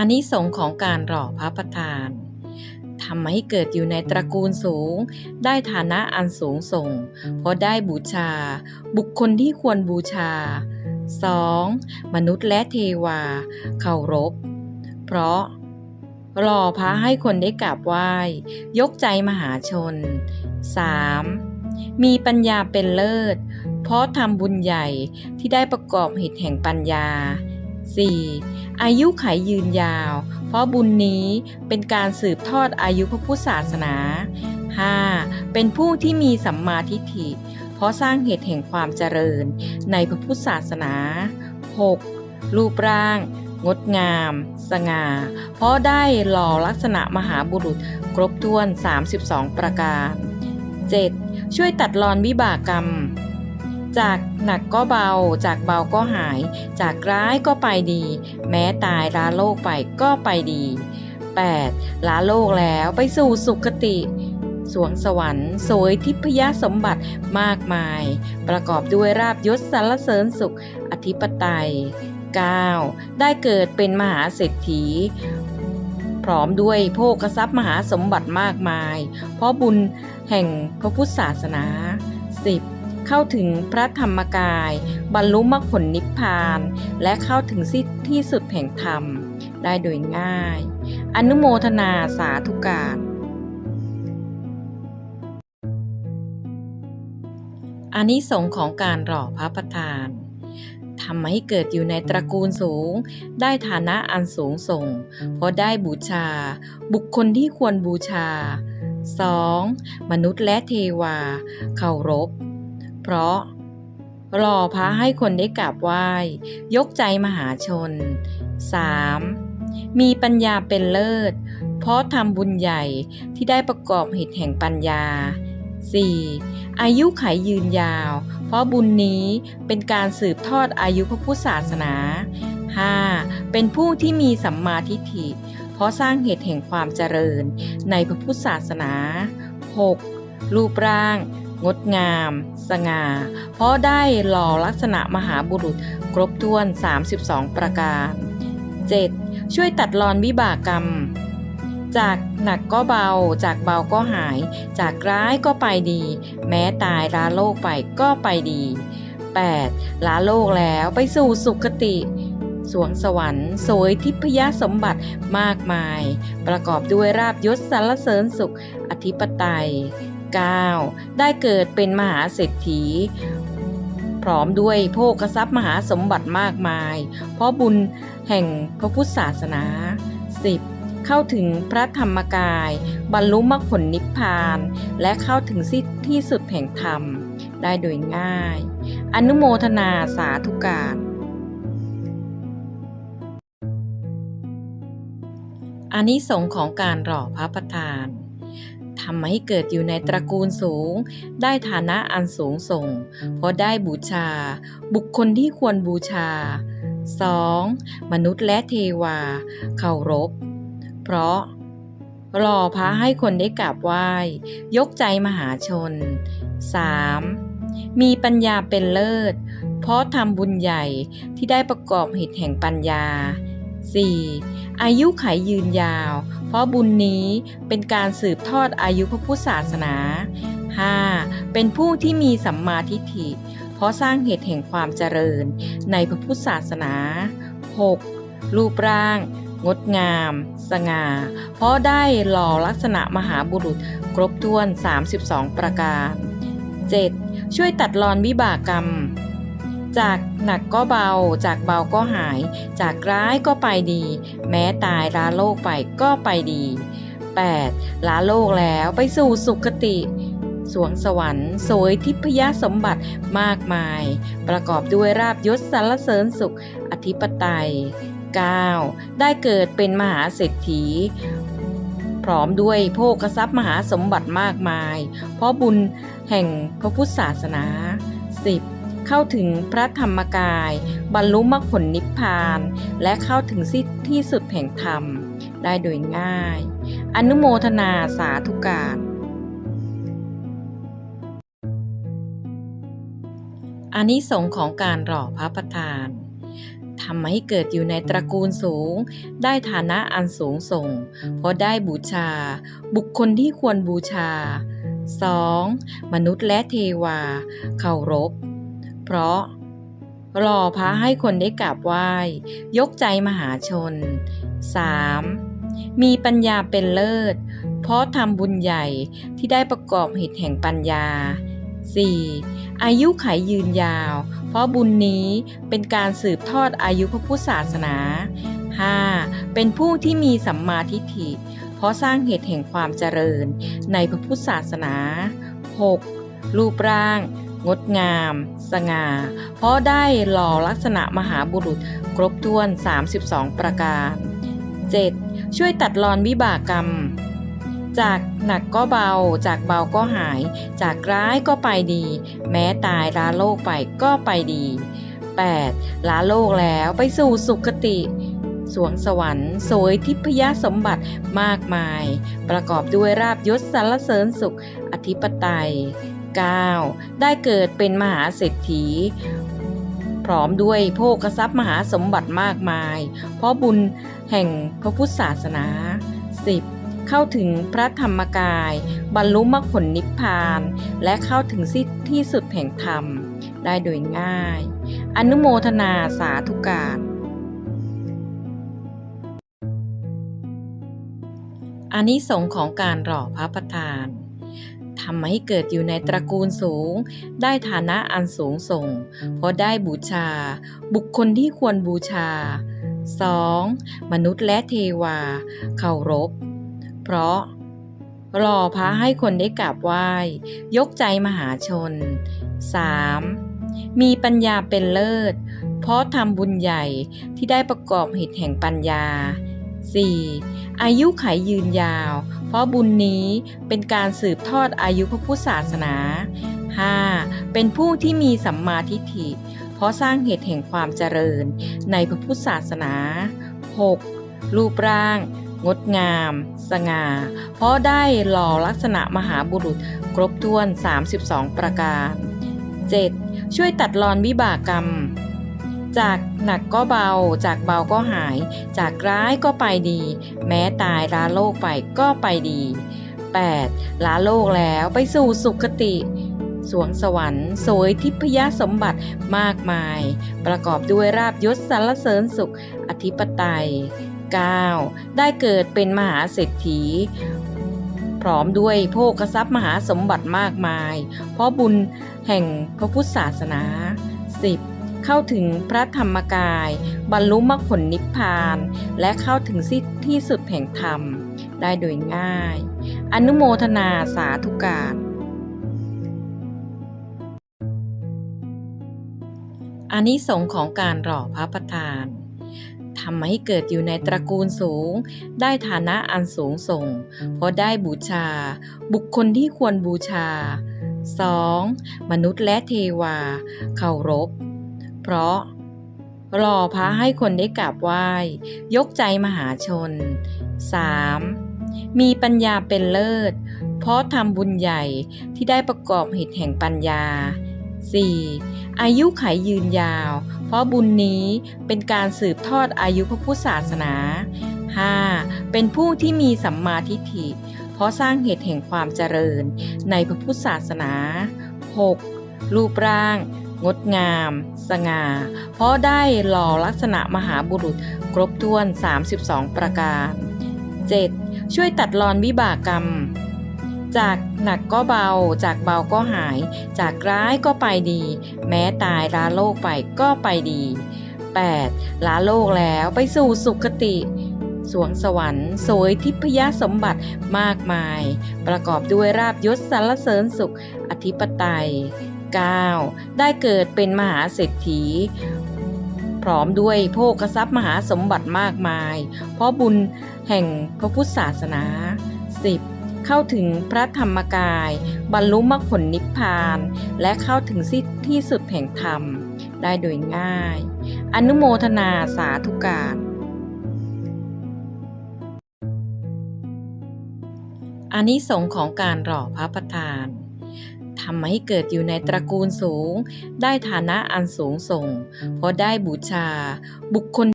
อานิสงของการหล่อพระประธานทำให้เกิดอยู่ในตระกูลสูง ได้ฐานะอันสูงส่ง เพราะได้บูชา บุคคลที่ควรบูชา 2. มนุษย์และเทวาเคารพ เพราะหล่อพระให้คนได้กราบไหว้ ยกใจมหาชน 3. มีปัญญาเป็นเลิศ เพราะทำบุญใหญ่ที่ได้ประกอบเหตุแห่งปัญญา 4. อายุขายยืนยาว เพราะบุญนี้เป็นการสืบทอดอายุพระพุทธศาสนา 5. เป็นผู้ที่มีสัมมาทิฏฐิ เพราะสร้างเหตุแห่งความเจริญในพระพุทธศาสนา 6. รูปร่าง งดงาม สง่า เพราะได้หล่อลักษณะมหาบุรุษครบถ้วน 32 ประการ 7. ช่วยตัดรอนวิบากกรรม จากหนักก็เบา จากเบาก็หาย จากร้ายก็ไปดี แม้ตายลาโลกไปก็ไปดี 8. ลาโลกแล้วไปสู่สุคติ สวงสวรรค์สวยทิพยสมบัติมากมาย ประกอบด้วยราบยศสรรเสริญสุข อธิปไตย 9. ได้เกิดเป็นมหาเศรษฐี พร้อมด้วยโภคทรัพย์มหาสมบัติมากมาย เพราะบุญแห่งพระพุทธศาสนา 10. เข้าถึงพระธรรมกาย บรรลุมรรคผลนิพพาน และเข้าถึงสิที่สุดแห่งธรรม ได้โดยง่าย อนุโมทนาสาธุการอานิสงส์ของการหล่อพระประธานทำให้เกิดอยู่ในตระกูลสูง ได้ฐานะอันสูงส่ง เพราะได้บูชา บุคคลที่ควรบูชา 2. มนุษย์และเทวา เคารพ เพราะหล่อพระให้คนได้กราบไหว้ ยกใจมหาชน 3. มีปัญญาเป็นเลิศ เพราะทำบุญใหญ่ที่ได้ประกอบเหตุแห่งปัญญา 4. อายุขายยืนยาว เพราะบุญนี้เป็นการสืบทอดอายุพระพุทธศาสนา 5. เป็นผู้ที่มีสัมมาทิฏฐิ เพราะสร้างเหตุแห่งความเจริญในพระพุทธศาสนา 6. รูปร่าง งดงาม สง่า เพราะได้หล่อลักษณะมหาบุรุษครบถ้วน 32 ประการ 7. ช่วยตัดรอนวิบากกรรม จากหนักก็เบา จากเบาก็หาย จากร้ายก็ไปดี แม้ตายลาโลกไปก็ไปดี 8. ลาโลกแล้วไปสู่สุคติสวงสวรรค์สวยทิพยสมบัติมากมาย ประกอบด้วยราบยศสรรเสริญสุข อธิปไตย 9. ได้เกิดเป็นมหาเศรษฐี พร้อมด้วยโภคทรัพย์มหาสมบัติมากมาย เพราะบุญแห่งพระพุทธศาสนา 10. เข้าถึงพระธรรมกาย บรรลุมรรคผลนิพพาน และเข้าถึงที่สุดแห่งธรรม ได้โดยง่าย อนุโมทนาสาธุการอานิสงส์ของการหล่อพระประธาน ทำให้เกิดอยู่ในตระกูลสูง ได้ฐานะอันสูงส่ง เพราะได้บูชา บุคคลที่ควรบูชา 2. มนุษย์และเทวาเคารพ เพราะหล่อพระให้คนได้กราบไหว้ ยกใจมหาชน 3. มีปัญญาเป็นเลิศ เพราะทำบุญใหญ่ที่ได้ประกอบเหตุแห่งปัญญา 4. อายุขยยืนยาว เพราะบุญนี้เป็นการสืบทอดอายุพระพุทธศาสนา 5. เป็นผู้ที่มีสัมมาทิฏฐิ เพราะสร้างเหตุแห่งความเจริญในพระพุทธศาสนา 6. รูปร่าง งดงาม สง่า เพราะได้หล่อลักษณะมหาบุรุษครบถ้วน 32 ประการ 7. ช่วยตัดรอนวิบากกรรม จากหนักก็เบา จากเบาก็หาย จากร้ายก็ไปดี แม้ตายลาโลกไปก็ไปดี 8. ลาโลกแล้วไปสู่สุคติ สวงสวรรค์สวยทิพยสมบัติมากมาย ประกอบด้วยราบยศสรรเสริญสุข อธิปไตย 9. ได้เกิดเป็นมหาเศรษฐี พร้อมด้วยโภคทรัพย์มหาสมบัติมากมาย เพราะบุญแห่งพระพุทธศาสนา 10. เข้าถึงพระธรรมกาย บรรลุมรรคผลนิพพาน และเข้าถึงสิที่สุดแห่งธรรม ได้โดยง่าย อนุโมทนาสาธุการอานิสงส์ของการหล่อพระประธานทำให้เกิดอยู่ในตระกูลสูง ได้ฐานะอันสูงส่ง เพราะได้บูชา บุคคลที่ควรบูชา 2. มนุษย์และเทวา เคารพ เพราะหล่อพระให้คนได้กราบไหว้ ยกใจมหาชน 3. มีปัญญาเป็นเลิศ เพราะทำบุญใหญ่ที่ได้ประกอบเหตุแห่งปัญญา 4. อายุขัยยืนยาว เพราะบุญนี้เป็นการสืบทอดอายุพระพุทธศาสนา 5. เป็นผู้ที่มีสัมมาทิฏฐิ เพราะสร้างเหตุแห่งความเจริญในพระพุทธศาสนา 6. รูปร่าง งดงาม สง่า เพราะได้หล่อลักษณะมหาบุรุษครบถ้วน 32 ประการ 7. ช่วยตัดรอนวิบากกรรม จากหนักก็เบา จากเบาก็หาย จากร้ายก็ไปดี แม้ตายลาโลกไปก็ไปดี 8. ลาโลกแล้วไปสู่สุคติสวงสวรรค์สวยทิพยสมบัติมากมาย ประกอบด้วยราบยศสรรเสริญสุข อธิปไตย 9. ได้เกิดเป็นมหาเศรษฐี พร้อมด้วยโภคทรัพย์มหาสมบัติมากมาย เพราะบุญแห่งพระพุทธศาสนา 10. เข้าถึงพระธรรมกาย บรรลุมรรคผลนิพพาน และเข้าถึงสิที่สุดแห่งธรรม ได้โดยง่าย อนุโมทนาสาธุการอานิสงส์ของการหล่อพระประธาน ทำให้เกิดอยู่ในตระกูลสูง ได้ฐานะอันสูงส่ง เพราะได้บูชา บุคคลที่ควรบูชา 2. มนุษย์และเทวาเคารพ เพราะหล่อพระให้คนได้กราบไหว้ ยกใจมหาชน 3. มีปัญญาเป็นเลิศ เพราะทำบุญใหญ่ที่ได้ประกอบเหตุแห่งปัญญา 4. อายุขัยยืนยาว เพราะบุญนี้เป็นการสืบทอดอายุพระพุทธศาสนา 5. เป็นผู้ที่มีสัมมาทิฏฐิ เพราะสร้างเหตุแห่งความเจริญในพระพุทธศาสนา 6. รูปร่าง งดงาม สง่า เพราะได้หล่อลักษณะมหาบุรุษครบถ้วน 32 ประการ 7. ช่วยตัดรอนวิบากกรรม จากหนักก็เบา จากเบาก็หาย จากร้ายก็ไปดี แม้ตายลาโลกไปก็ไปดี 8. ลาโลกแล้วไปสู่สุคติ สวงสวรรค์สวยทิพยสมบัติมากมาย ประกอบด้วยราบยศสรรเสริญสุข อธิปไตย 9. ได้เกิดเป็นมหาเศรษฐีพร้อมด้วยโภคทรัพย์มหาสมบัติมากมาย เพราะบุญแห่งพระพุทธศาสนา 10. เข้าถึงพระธรรมกาย บรรลุมรรคผลนิพพาน และเข้าถึงสิที่สุดแห่งธรรม ได้โดยง่าย อนุโมทนาสาธุการอานิสงส์ของการหล่อพระประธานทำให้เกิดอยู่ในตระกูลสูง ได้ฐานะอันสูงส่ง เพราะได้บูชา บุคคลที่ควรบูชา 2. มนุษย์และเทวา เคารพ เพราะหล่อพระให้คนได้กราบไหว้ ยกใจมหาชน 3. มีปัญญาเป็นเลิศ เพราะทำบุญใหญ่ที่ได้ประกอบเหตุแห่งปัญญา 4. อายุขัยยืนยาว เพราะบุญนี้เป็นการสืบทอดอายุพระพุทธศาสนา 5. เป็นผู้ที่มีสัมมาทิฏฐิ เพราะสร้างเหตุแห่งความเจริญในพระพุทธศาสนา 6. รูปร่าง งดงาม สง่า เพราะได้หล่อลักษณะมหาบุรุษครบถ้วน 32 ประการ 7. ช่วยตัดรอนวิบากกรรม จากหนักก็เบา จากเบาก็หาย จากร้ายก็ไปดี แม้ตายลาโลกไปก็ไปดี 8. ลาโลกแล้วไปสู่สุคติสวงสวรรค์สวยทิพยสมบัติมากมาย ประกอบด้วยราบยศสรรเสริญสุข อธิปไตย 9. ได้เกิดเป็นมหาเศรษฐี พร้อมด้วยโภคทรัพย์มหาสมบัติมากมาย เพราะบุญแห่งพระพุทธศาสนา 10. เข้าถึงพระธรรมกาย บรรลุมรรคผลนิพพาน และเข้าถึงสิที่สุดแห่งธรรม ได้โดยง่าย อนุโมทนาสาธุการอานิสงส์ของการหล่อพระประธาน ทำให้เกิดอยู่ในตระกูลสูง ได้ฐานะอันสูงส่ง เพราะได้บูชา บุคคล